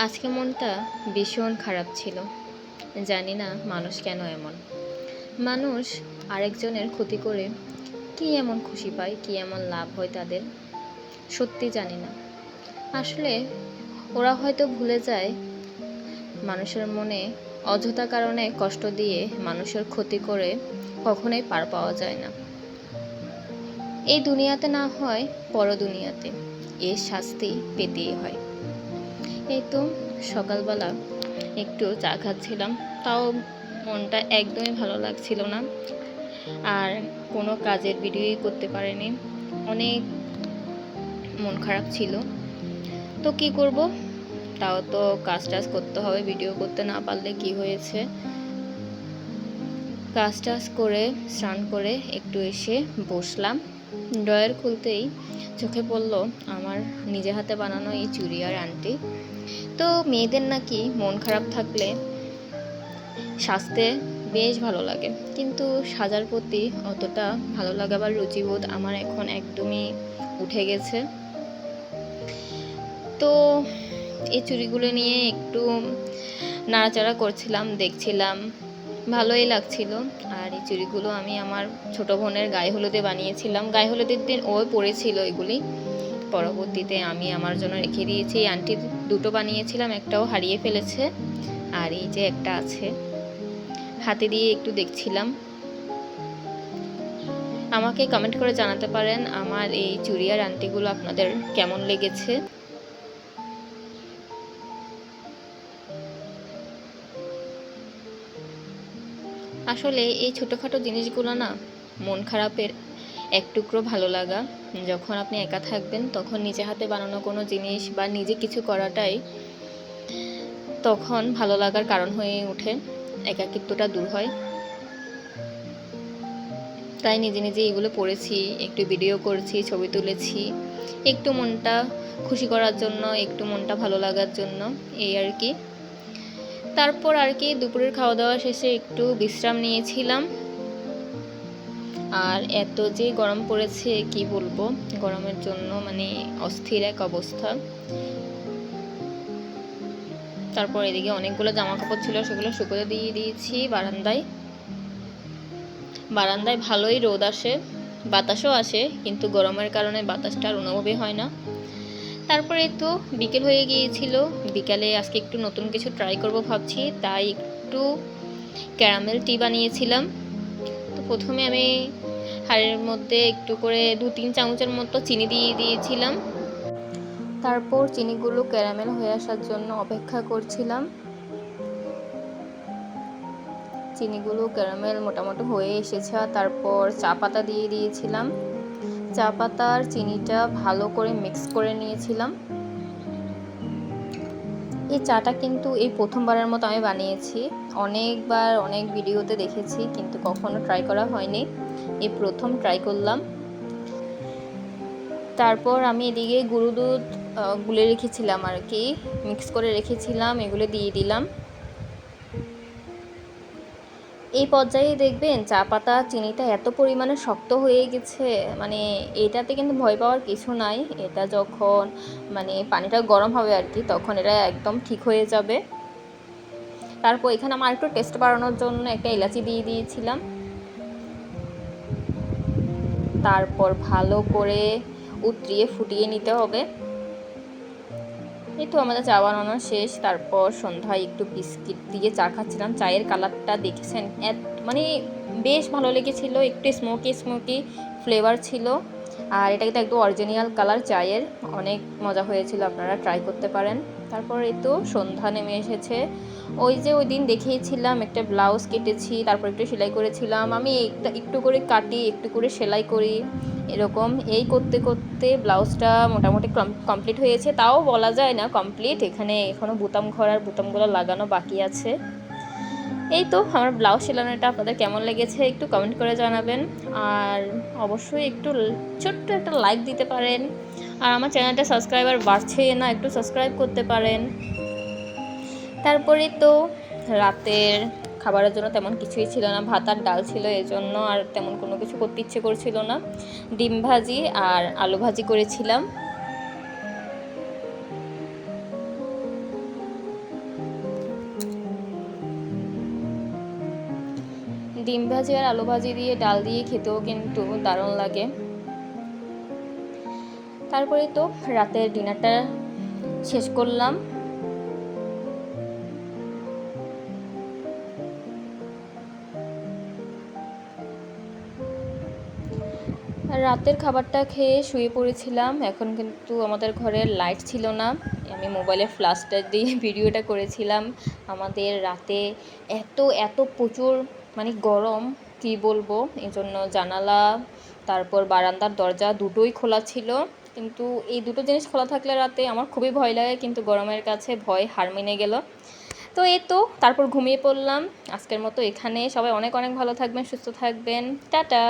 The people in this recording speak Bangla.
আজকে মনটা ভীষণ খারাপ ছিল। জানি না মানুষ কেন এমন। মানুষ আরেকজনের ক্ষতি করে কি এমন খুশি পায়, কি এমন লাভ হয় তাদের, সত্যি জানি না। আসলে ওরা হয়তো ভুলে যায় মানুষের মনে অযথা কারণে কষ্ট দিয়ে মানুষের ক্ষতি করে কখনোই পার পাওয়া যায় না। এই দুনিয়াতে না হয়, পর দুনিয়াতে এর শাস্তি পেতেই হয়। এই তো সকালবেলা। একটু চা খাচ্ছিলাম, তাও মনটা একদমই ভালো লাগছিল না। আর কোনো কাজের ভিডিওই করতে পারিনি, অনেক মন খারাপ ছিল। তো কি করব? তাও তো কাজ টাজ করতে হবে, ভিডিও করতে না পারলে কি হয়েছে? কাজ টাজ করে, স্নান করে একটু এসে বসলাম। ড্রয়ার খুলতেই চোখে পড়ল আমার নিজে হাতে বানানো এই চুড়ি আর আন্টি তো মেয়েদের নাকি মন খারাপ থাকলে সাজতে বেশ ভালো লাগে। কিন্তু সাজার প্রতি অতটা ভালো লাগা বা রুচিবোধ আমার এখন একদমই উঠে গেছে। তো এই চুড়িগুলো নিয়ে একটু নাড়াচাড়া করছিলাম, দেখছিলাম। ভালোই লাগছিল। আর এই চুড়িগুলো আমি আমার ছোট বোনের গায়ে হলুদে বানিয়েছিলাম। গায়ে হলুদের দিন ও পরেছিল এগুলি। পরবর্তীতে আমি আমার জন্য রেখে দিয়েছি। আন্টি দুটো বানিয়েছিলাম, একটাও হারিয়ে ফেলেছে আর এই যে একটা আছে। হাতে দিয়ে একটু দেখছিলাম। আমাকে কমেন্ট করে জানাতে পারেন আমার এই চুড়ি আর আন্টিগুলো আপনাদের কেমন লেগেছে। আসলে এই ছোটোখাটো জিনিসগুলো না মন খারাপের এক টুকরো ভালো লাগা। যখন আপনি একা থাকবেন, তখন নিজে হাতে বানানো কোনো জিনিস বা নিজে কিছু করাটাই তখন ভালো লাগার কারণ হয়ে ওঠে, একাকিত্বটা দূর হয়। তাই নিজে নিজে এগুলো পড়েছি, একটু ভিডিও করছি, ছবি তুলেছি, একটু মনটা খুশি করার জন্য, একটু মনটা ভালো লাগার জন্য, এই আর কি। তারপর আর কি দুপুরের খাওয়া দাওয়া শেষে একটু বিশ্রাম নিয়েছিলাম। আর এত যে গরম পড়েছে, কি বলব? গরমের জন্য মানে অস্থির এক অবস্থা। তারপর এদিকে অনেকগুলো জামা কাপড় ছিল, সেগুলো শুকোতে দিয়ে দিয়েছি বারান্দায়। বারান্দায় ভালোই রোদ আসে, বাতাসও আসে, কিন্তু গরমের কারণে বাতাসটা আর অনুভবই হয় না। তারপরে তো বিকেল হয়ে গিয়েছিল। বিকালে আজকে একটু নতুন কিছু ট্রাই করব ভাবছি, তাই একটু ক্যারামেল টি বানিয়েছিলাম। তো প্রথমে আমি হাড়ের মধ্যে একটু করে দু তিন চামচের মতো চিনি দিয়ে দিয়েছিলাম। তারপর চিনিগুলো ক্যারামেল হয়ে আসার জন্য অপেক্ষা করছিলাম। চিনিগুলো ক্যারামেল মোটামুটি হয়ে এসেছে, তারপর চা পাতা দিয়ে দিয়েছিলাম। চা পাতা আর চিনিটা ভালো করে মিক্স করে নিয়েছিলাম। এই চাটা কিন্তু এই প্রথমবারের মতো আমি বানিয়েছি। অনেকবার অনেক ভিডিওতে দেখেছি, কিন্তু কখনো ট্রাই করা হয়নি। এই প্রথম ট্রাই করলাম। তারপর আমি এদিকে গুঁড়ো দুধ গুলে রেখেছিলাম আর কি মিক্স করে রেখেছিলাম, এগুলো দিয়ে দিলাম। এই পর্যায়ে দেখবেন চা পাতা চিনিটা এত পরিমাণে শক্ত হয়ে গেছে মানে এটাতে কিন্তু ভয় পাওয়ার কিছু নাই। এটা যখন মানে পানিটা গরম হবে আর কি, তখন এটা একদম ঠিক হয়ে যাবে। তারপর এখানে আমার একটু টেস্ট বাড়ানোর জন্য একটা এলাচি দিয়ে দিয়েছিলাম। তারপর ভালো করে উতরিয়ে, ফুটিয়ে নিতে হবে। এই তো আমাদের চা বানানো শেষ, তারপর সন্ধ্যায় একটু বিস্কিট দিয়ে চা খাচ্ছিলাম। চায়ের কালারটা দেখেছেন? মানে বেশ ভালো লেগেছিল, একটু স্মোকি স্মোকি ফ্লেভার ছিল। আর এটা কিন্তু একদম অরিজিনাল কালার চায়ের, অনেক মজা হয়েছিল, আপনারা ট্রাই করতে পারেন। তারপর তো সন্ধ্যা নেমে এসেছে। ওই যে ওই দিন দেখিয়েছিলাম একটা ব্লাউজ কেটেছি, তারপর একটু সেলাই করেছিলাম। আমি একটা একটু করে কাটি, একটু করে সেলাই করি, এরকম। এই করতে করতে ব্লাউজটা মোটামুটি কমপ্লিট হয়েছে। তাও বলা যায় না কমপ্লিট, এখানে এখনও বুতাম ঘর আর বুতামগুলো লাগানো বাকি আছে। এই তো আমার ব্লাউজ সেলানোটা আপনাদের কেমন লেগেছে একটু কমেন্ট করে জানাবেন। আর অবশ্যই একটু ছোট্ট একটা লাইক দিতে পারেন। আর আমার চ্যানেলটা সাবস্ক্রাইবার বাড়ছে না, একটু সাবস্ক্রাইব করতে পারেন। তারপরে তো রাতের খাবারের জন্য তেমন কিছুই ছিল না, ভাত আর ডাল ছিল এই জন্য আর তেমন কোনো কিছু করতে ইচ্ছে করছিল না। ডিম ভাজি আর আলু ভাজি করেছিলাম। ডিম ভাজি আর আলু ভাজি দিয়ে ডাল দিয়ে খেতেও কিন্তু দারুণ লাগে। তারপরে তো রাতের ডিনারটা শেষ করলাম। রাতের খাবারটা খেয়ে শুয়ে পড়েছিলাম। এখন কিন্তু আমাদের ঘরে লাইট ছিল না। আমি মোবাইলে ফ্ল্যাশটা দিয়ে ভিডিওটা করেছিলাম। আমাদের রাতে এত এত প্রচুর মানে গরম, কি বলব? এই জন্য জানালা, তারপর বারান্দার দরজা দুটোই খোলা ছিল। কিন্তু এই দুটো জিনিস খোলা থাকলে রাতে আমার খুবই ভয় লাগে, কিন্তু গরমের কাছে ভয় হার মেনে গেল। তো এই তো, তারপর ঘুমিয়ে পড়লাম। আজকের মতো এখানে সবাই অনেক অনেক ভালো থাকবেন, সুস্থ থাকবেন। টাটা!